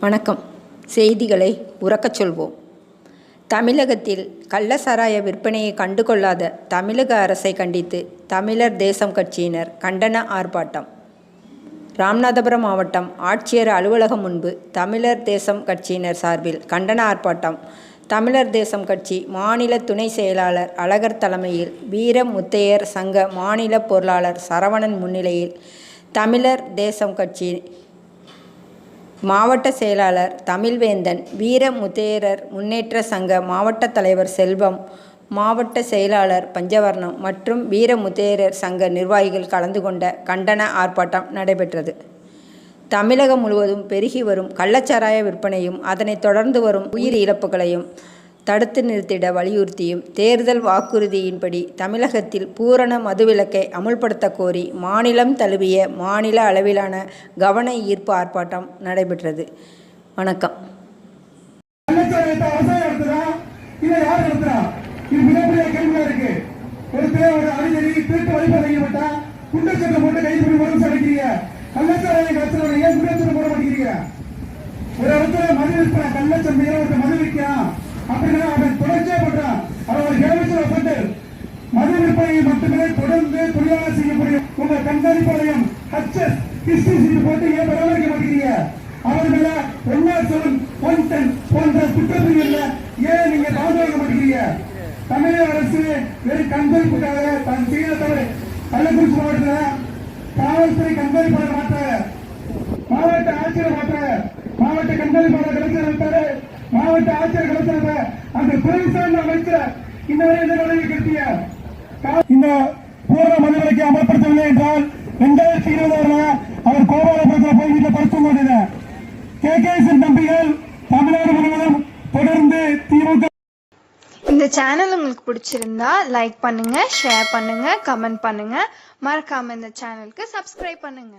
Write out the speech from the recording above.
வணக்கம். செய்திகளை உறக்கச் சொல்வோம். தமிழகத்தில் கள்ளசாராய விற்பனையை கண்டுகொள்ளாத தமிழக அரசை கண்டித்து தமிழர் தேசம் கட்சியினர் கண்டன ஆர்ப்பாட்டம். ராமநாதபுரம் மாவட்டம் ஆட்சியர் அலுவலகம் முன்பு தமிழர் தேசம் கட்சியினர் சார்பில் கண்டன ஆர்ப்பாட்டம். தமிழர் தேசம் கட்சி மாநில துணை செயலாளர் அழகர் தலைமையில் வீர முத்தையர் சங்க மாநில பொருளாளர் சரவணன் முன்னிலையில் தமிழர் தேசம் கட்சி மாவட்ட செயலாளர் தமிழ்வேந்தன் வீர முத்தையரர் முன்னேற்ற சங்க மாவட்ட தலைவர் செல்வம் மாவட்ட செயலாளர் பஞ்சவர்ணம் மற்றும் வீர முத்தையரர் சங்க நிர்வாகிகள் கலந்து கொண்ட கண்டன ஆர்ப்பாட்டம் நடைபெற்றது. தமிழகம் முழுவதும் பெருகி வரும் கள்ளச்சாராய விற்பனையும் அதனைத் தொடர்ந்து வரும் உயிர் இழப்புகளையும் தடுத்து நிறுத்திட வலியுறுத்தியும் தேர்தல் வாக்குறுதியின்படி தமிழகத்தில் பூரண மதுவிலக்கை அமுல்படுத்த கோரி மாநிலம் தழுவிய மாநில அளவிலான கவன ஈர்ப்பு ஆர்ப்பாட்டம் நடைபெற்றது. வணக்கம். கள்ளச்சாராயத்தை போட்டு கைது பண்ணி உடம்பு அடைக்கிறீங்க கள்ளச்சாராயம் கடத்துறவங்க ஏன் போட மாட்டேங்கிறீங்க. ஒரு இடத்துல மது விற்பனை கள்ளச்சந்தையில ஒரு அப்படின்னா அவன் தொடர்ச்சியா பண்றான். அவன் ஒரு கேவச்சல் ஒப்பந்தர் மது விற்பனையை மட்டுமே தொடர்ந்து தொழிலாளர் செய்ய உங்க கண்காணிப்பாளையம் ஹச்எஸ் கிஸ்டி போட்டு ஏன் பராமரிக்க மாட்டேங்கிறீங்க? அவர்களை ஒன்னா செவன் ஒன் டென் போன்ற குற்றப்பிரிவுல ஏன் நீங்க பாதுகாக்க மாட்டேங்கிறீங்க? தமிழக அரசு வெறும் கண்காணிப்புக்காக தான் செய்ய தவிர கள்ளக்குறிச்சி மாவட்டத்தில் காவல்துறை கண்காணிப்பாளர் மாற்றாங்க மாவட்ட ஆட்சியர் மாற்றாங்க மாவட்ட கண்காணிப்பாளர் கலெக்டர் இருக்காரு. மாவட்ட ஆட்சியர் கலைஞர் அந்த துறை சார்ந்த அமைச்சர் இந்த வரை எந்த நடவடிக்கை எடுத்தீங்க இந்த பூரண மதுவிலக்கை அமல்படுத்தவில்லை என்றால் இரண்டாயிரத்தி இருபது அவர் கோபாலபுரத்தில் போய் வீட்டில் படுத்தும் கொண்டது கே. கே. தம்பிகள் தமிழ்நாடு முழுவதும் தொடர்ந்து திமுக இந்த சேனல் உங்களுக்கு பிடிச்சிருந்தா லைக் பண்ணுங்க ஷேர் பண்ணுங்க கமெண்ட் பண்ணுங்க. மறக்காம இந்த சேனலுக்கு சப்ஸ்கிரைப் பண்ணுங்க.